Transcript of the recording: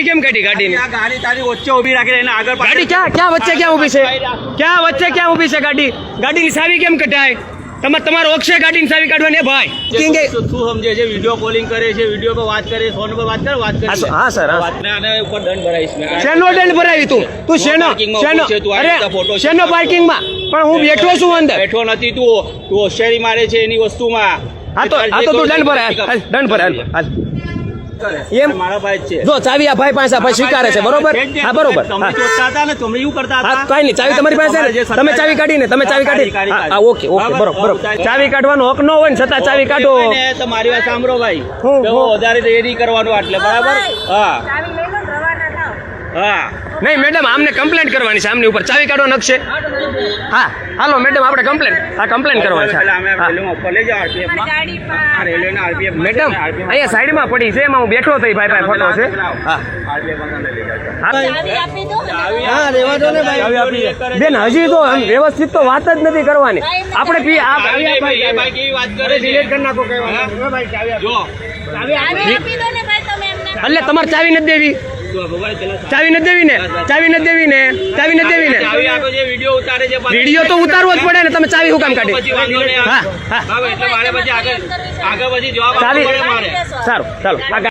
ચાવી કેમ કાઢી? ગાડીની? ગાડી તારી વચ્ચે ઊભી રાખી એને આગળ ગાડી ક્યાં ક્યાં વચ્ચે ક્યાં ઊભી છે? ક્યાં વચ્ચે ક્યાં ઊભી છે ગાડી? ગાડીની સાવી કેમ કઢાય? તમારે તમારો ઓક્ષે ગાડીની સાવી કાઢવાની ભાઈ? શું સમજે છે વીડિયો કોલિંગ કરે છે વીડિયો પર વાત કરે ફોન પર વાત કરે વાત કરે હા, સર, આના ઉપર દંડ ભરાઈશ મે. શેનો દંડ ભરાવી તું? તું શેનો શેનો ઊભી છે, તું આ અરે ફોટો શેનો પાર્કિંગમાં? પણ હું બેઠો છું અંદર. બેઠો નથી તું તું હોશિયારી મારે છે એની વસ્તુમાં. હા તો હા તો તું દંડ ભરાય. દંડ ભરાય હાલ. એમ? મારા ભાઈ છે જો ચાવી આ ભાઈ પાસે ભાઈ સ્વીકારે છે બરોબર હા બરોબર તમે. હતા ને તમે એવું કરતા હતા કાંઈ નહીં ચાવી તમારી પાસે છે તમે ચાવી કાઢીને તમે ચાવી કાઢી હા ઓકે ઓકે બરોબર બરોબર ચાવી કાઢવાનો હક ન હોય ને છતાં ચાવી કાઢો તમારી મારી વાત સાંભળો ભાઈ. વધારે તૈયારી કરવાનું આટલે બરાબર હા હા. નહીં મેડમ આમને કમ્પ્લેન્ટ કરવાની છે. આમની ઉપર ચાવી કાઢવા નખશે. હા હાલો મેડમ આપણે કમ્પ્લેન્ટ હા કમ્પ્લેન્ટ કરવાની છે. મેડમ અહીંયા સાઈડમાં પડી છે એમાં હું બેઠો થઈ ભાઈ ભાઈ ફોટો છે. હા. RPF માં તમે લઈ જાઓ. હા. ચાવી આપી દો. ને. ચાવી હા, રહેવા દો ને ભાઈ. ચાવી આપી દે. બેન હજી તો વ્યવસ્થિત તો વાત જ નથી કરવાની. આપણે પી આ ચાવી નહીં, ભાઈ, એ ભાઈ કેવી વાત કરે છે. કરી નાખો કઈ વાંધો નહીં. હા? જો. ચાવી આપી દો ને ભાઈ તમે એમને. એટલે તમારે ચાવી નથી દેવી. ચાવી નથી દેવી ને ચાવી નથી દેવી ને ચાવી નથી દેવી ને વીડિયો ઉતારે છે પાછો- વીડિયો તો ઉતારવો જ પડે ને તમે ચાવી હું કામ કાઢી? હા, હા. ચાવી. સારું ચાલો